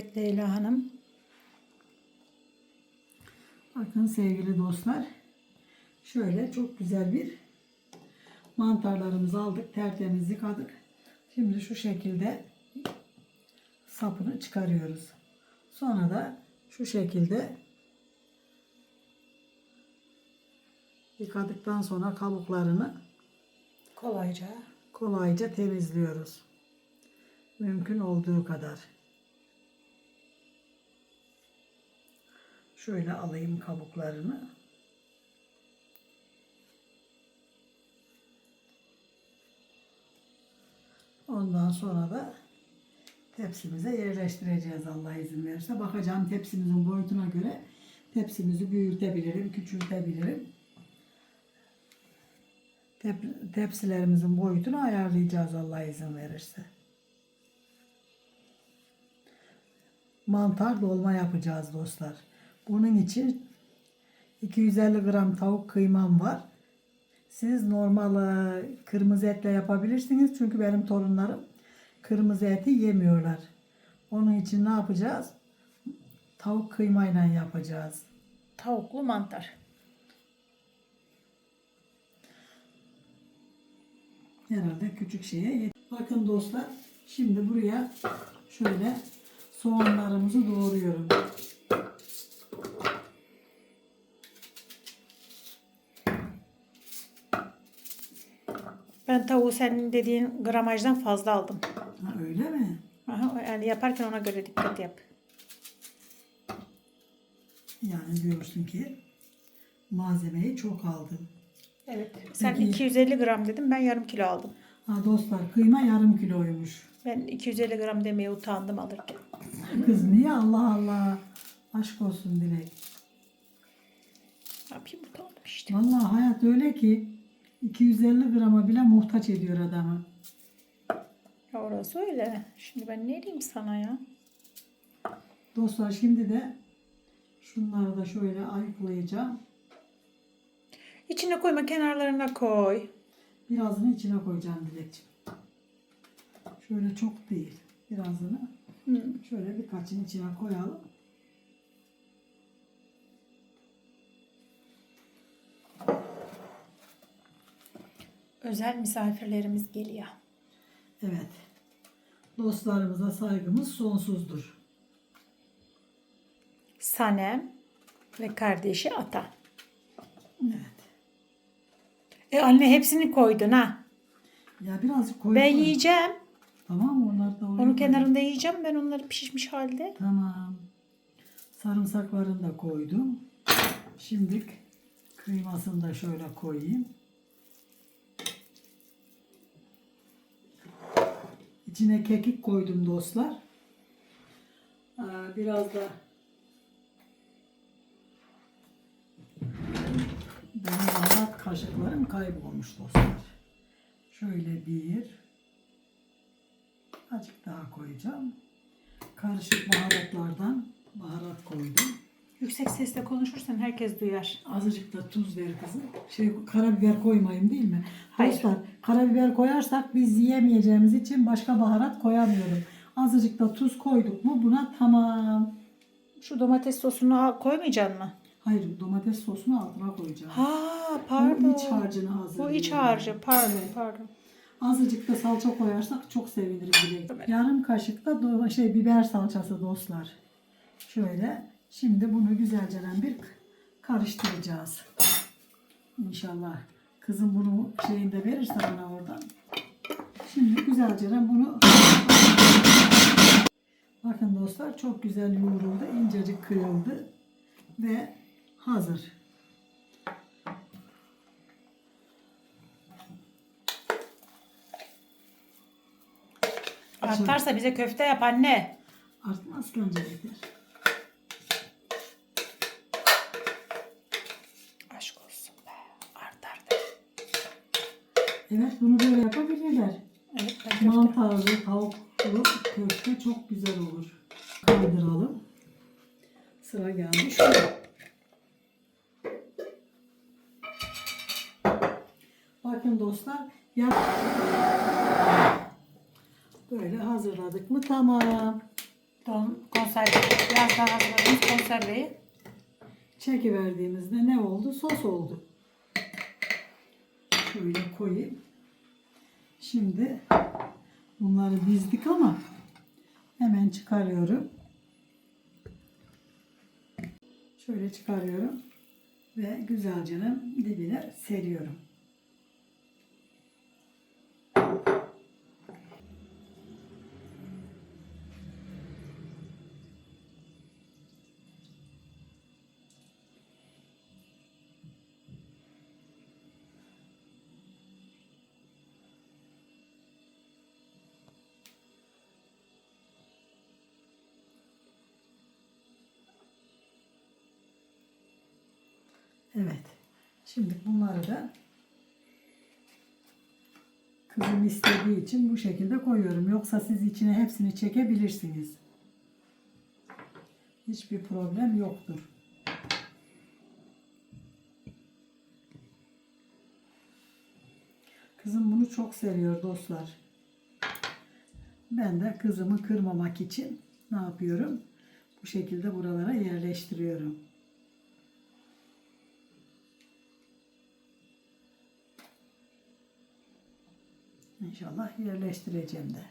Evet Leyla Hanım. Bakın sevgili dostlar. Şöyle çok güzel bir mantarlarımızı aldık. Tertemiz yıkadık. Şimdi şu şekilde sapını çıkarıyoruz. Sonra da şu şekilde yıkadıktan sonra kabuklarını Kolayca. kolayca temizliyoruz. Mümkün olduğu kadar. Şöyle alayım kabuklarını. Ondan sonra da tepsimize yerleştireceğiz Allah izin verirse. Bakacağım tepsimizin boyutuna göre tepsimizi büyütebilirim, küçültebilirim. Tep- tepsilerimizin boyutunu ayarlayacağız Allah izin verirse. Mantar dolma yapacağız dostlar. Bunun için 250 gram tavuk kıymam var. Siz normal e, kırmızı etle yapabilirsiniz. Çünkü benim torunlarım kırmızı eti yemiyorlar. Onun için ne yapacağız? Tavuk kıymayla yapacağız. Tavuklu mantar. Herhalde küçük şeye yet- Bakın dostlar şimdi buraya şöyle soğanlarımızı doğruyorum. Ben tavuğu senin dediğin gramajdan fazla aldım. Ha, öyle mi? Aha, yani yaparken ona göre dikkat yap. Yani diyorsun ki malzemeyi çok aldım. Evet. Sen Peki. 250 gram dedim ben yarım kilo aldım. Ha dostlar kıyma yarım kiloymuş. Ben 250 gram demeye utandım alırken. Kız niye Allah Allah. Aşk olsun Dilek. Ne yapayım utandım işte. Vallahi hayat öyle ki 250 grama bile muhtaç ediyor adamı. Ya orası öyle. Şimdi ben ne diyeyim sana ya? Dostlar şimdi de şunları da şöyle ayıklayacağım. İçine koyma kenarlarına koy. Birazını içine koyacağım Dilekciğim. Şöyle çok değil. Birazını Hı. şöyle birkaçın içine koyalım. Özel misafirlerimiz geliyor. Evet. Dostlarımıza saygımız sonsuzdur. Sanem ve kardeşi Ata. Evet. E anne hepsini koydun ha. Ya birazcık koy. Ben yiyeceğim. Tamam mı? Onları da oraya Onun koy. kenarında yiyeceğim. Ben onları pişmiş halde. Tamam. Sarımsaklarını da koydum. Şimdi kıymasını da şöyle koyayım. İçine kekik koydum dostlar. Aa, Biraz da benim baharat kaşıklarım kaybolmuş dostlar. Şöyle bir azıcık daha koyacağım. Karışık baharatlardan baharat koydum. Yüksek sesle konuşursan herkes duyar. Azıcık da tuz ver kızım. Şey karabiber koymayayım değil mi? Hayır. Dostlar karabiber koyarsak biz yiyemeyeceğimiz için başka baharat koyamıyorum. Azıcık da tuz koyduk mu buna tamam. Şu domates sosunu koymayacaksın mı? Hayır domates sosunu altına koyacağım. Ha Bu pardon. iç harcını hazırlıyorum. Bu iç harcı. Pardon pardon. Azıcık da salça koyarsak çok sevinirim Dilek. Yarım kaşık da şey biber salçası dostlar. Şöyle şimdi bunu güzelce bir karıştıracağız. İnşallah kızım bunu şeyinde verirse bana oradan. Şimdi güzelce bunu Bakın dostlar çok güzel yoğruldu. incecik kıyıldı ve hazır. Artarsa bize köfte yap anne. Artmaz ki önce bunu böyle yapabilirler. Evet ben. Mantarlı, tavuklu köfte çok güzel olur. Kaydıralım. Sıra gelmiş. Bakın dostlar. Ya... Böyle hazırladık mı tamam. Don konserve. Biraz daha hazırladığımız konserveyi. Çekiverdiğimizde ne oldu? Sos oldu. Şöyle koyayım. Şimdi bunları dizdik ama hemen çıkarıyorum. Şöyle çıkarıyorum ve güzelce dibine seriyorum. Evet. Şimdi bunları da kızım istediği için bu şekilde koyuyorum. Yoksa siz içine hepsini çekebilirsiniz. Hiçbir problem yoktur. Kızım bunu çok seviyor dostlar. Ben de kızımı kırmamak için ne yapıyorum? Bu şekilde buralara yerleştiriyorum. İnşallah yerleştireceğim de.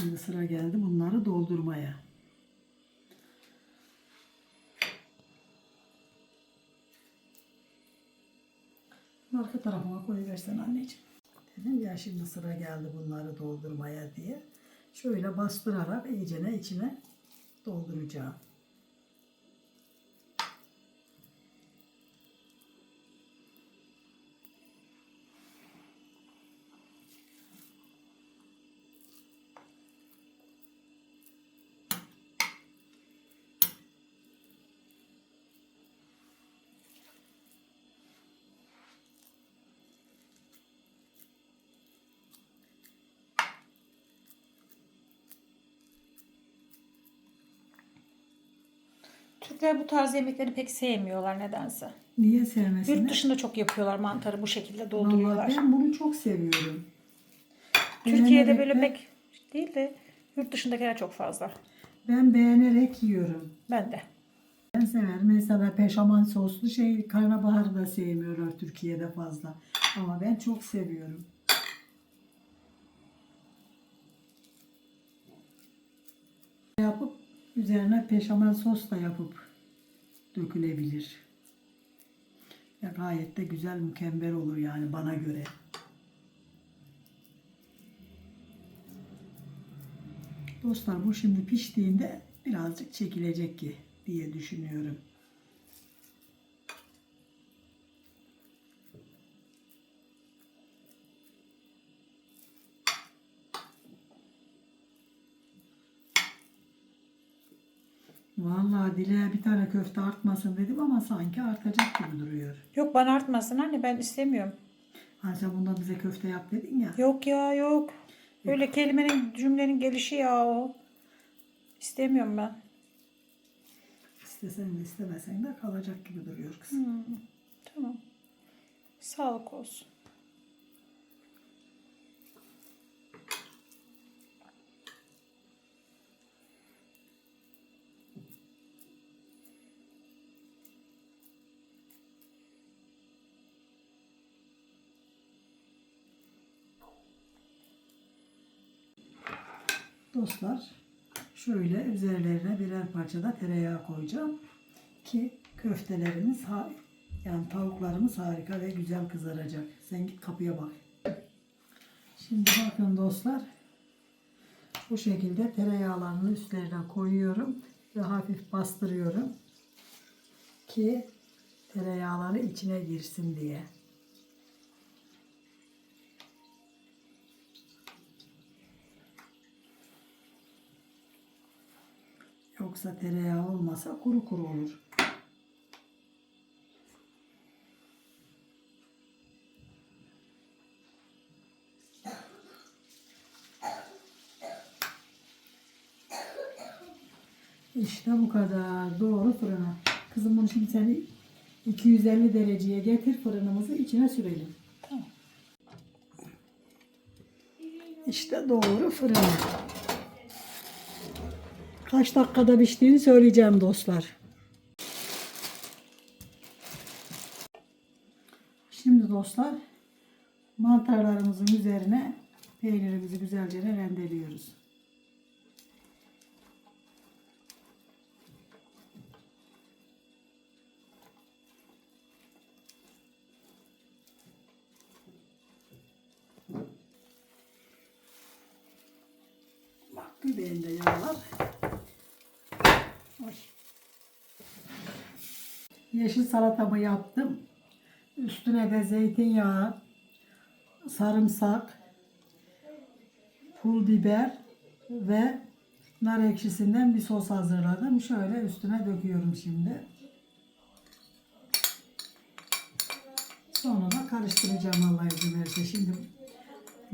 Şimdi sıra geldi bunları doldurmaya. Arka tarafıma koyuversen anneciğim. Dedim ya şimdi sıra geldi bunları doldurmaya diye. Şöyle bastırarak iyicene içine dolduracağım. Türkler bu tarz yemekleri pek sevmiyorlar nedense. Niye sevmesine? Yurt dışında çok yapıyorlar mantarı bu şekilde dolduruyorlar. Vallahi ben bunu çok seviyorum. Türkiye'de Beğenerek böyle de- pek değil de yurt dışındakiler çok fazla. Ben beğenerek yiyorum. Ben de. Ben severim. Mesela peşaman soslu şey karnabaharı da sevmiyorlar Türkiye'de fazla. Ama ben çok seviyorum. Yapıp üzerine peşaman sos da yapıp dökülebilir. Ya gayet de güzel mükemmel olur yani bana göre. Dostlar bu şimdi piştiğinde birazcık çekilecek ki diye düşünüyorum. Vallahi dile bir tane köfte artmasın dedim ama sanki artacak gibi duruyor. Yok bana artmasın anne ben istemiyorum. Hani sen bundan bize köfte yap dedin ya. Yok ya yok. Böyle kelimenin cümlenin gelişi ya o. İstemiyorum ben. İstesen de istemesen de kalacak gibi duruyor kızım. Tamam. Sağlık olsun. Dostlar şöyle üzerlerine birer parça da tereyağı koyacağım ki köftelerimiz yani tavuklarımız harika ve güzel kızaracak. Sen git kapıya bak. Şimdi bakın dostlar bu şekilde tereyağlarını üstlerine koyuyorum ve hafif bastırıyorum ki tereyağları içine girsin diye. Yoksa tereyağı olmasa kuru kuru olur. İşte bu kadar. Doğru fırına. Kızım bunu şimdi seni 250 dereceye getir fırınımızı içine sürelim. Tamam. İşte doğru fırına. Kaç dakikada piştiğini söyleyeceğim dostlar. Şimdi dostlar mantarlarımızın üzerine peynirimizi güzelce rendeliyoruz. Bak göbeğinde yağ var. Oy. Yeşil salatamı yaptım. Üstüne de zeytinyağı, sarımsak, pul biber ve nar ekşisinden bir sos hazırladım. Şöyle üstüne döküyorum şimdi. Sonra da karıştıracağım Allah izin verirse. Şimdi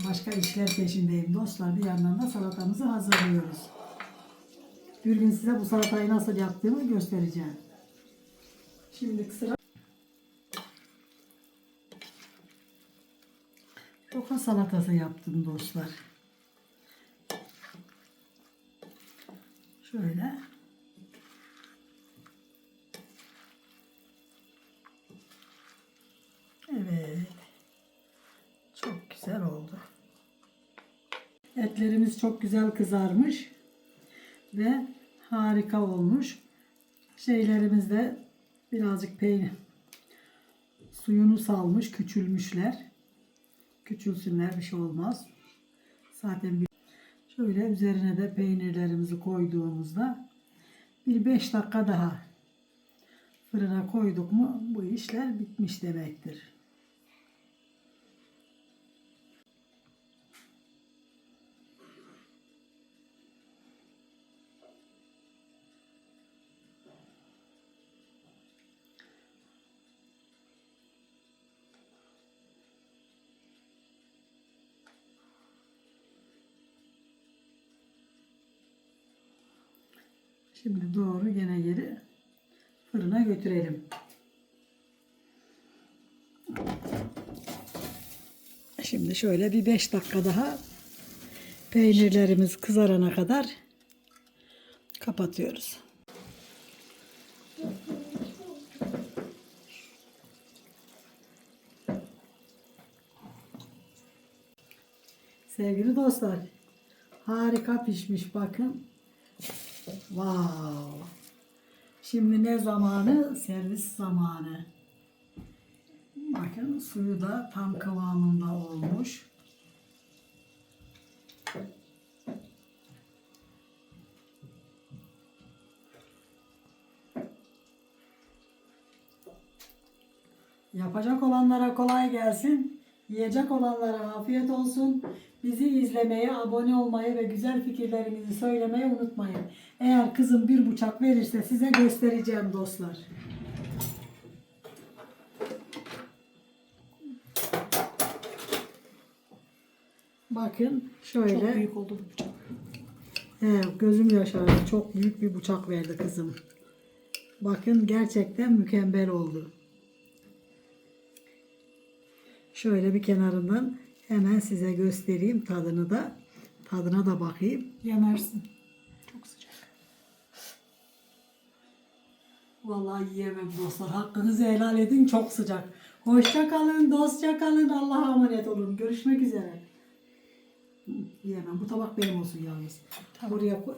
başka işler peşindeyim dostlar. Bir yandan da salatamızı hazırlıyoruz. Bir gün size bu salatayı nasıl yaptığımı göstereceğim. Şimdi sıra Roka salatası yaptım dostlar. Şöyle. Evet. Çok güzel oldu. Etlerimiz çok güzel kızarmış ve harika olmuş. Şeylerimiz de birazcık peynir suyunu salmış, küçülmüşler. Küçülsünler bir şey olmaz. Zaten bir şöyle üzerine de peynirlerimizi koyduğumuzda bir 5 dakika daha fırına koyduk mu bu işler bitmiş demektir. Şimdi doğru gene geri fırına götürelim. Şimdi şöyle bir 5 dakika daha peynirlerimiz kızarana kadar kapatıyoruz. Sevgili dostlar, harika pişmiş bakın. Wow. Şimdi ne zamanı? Servis zamanı. Bakın suyu da tam kıvamında olmuş. Yapacak olanlara kolay gelsin. Yiyecek olanlara afiyet olsun. Bizi izlemeye, abone olmayı ve güzel fikirlerinizi söylemeyi unutmayın. Eğer kızım bir bıçak verirse size göstereceğim dostlar. Bakın şöyle. Çok büyük oldu bu bıçak. He, gözüm yaşardı. Çok büyük bir bıçak verdi kızım. Bakın gerçekten mükemmel oldu. Şöyle bir kenarından hemen size göstereyim tadını da. Tadına da bakayım. Yanarsın. Çok sıcak. Vallahi yiyemem dostlar. Hakkınızı helal edin. Çok sıcak. Hoşça kalın, dostça kalın. Allah'a emanet olun. Görüşmek üzere. Yiyemem. Bu tabak benim olsun yalnız. Buraya koy.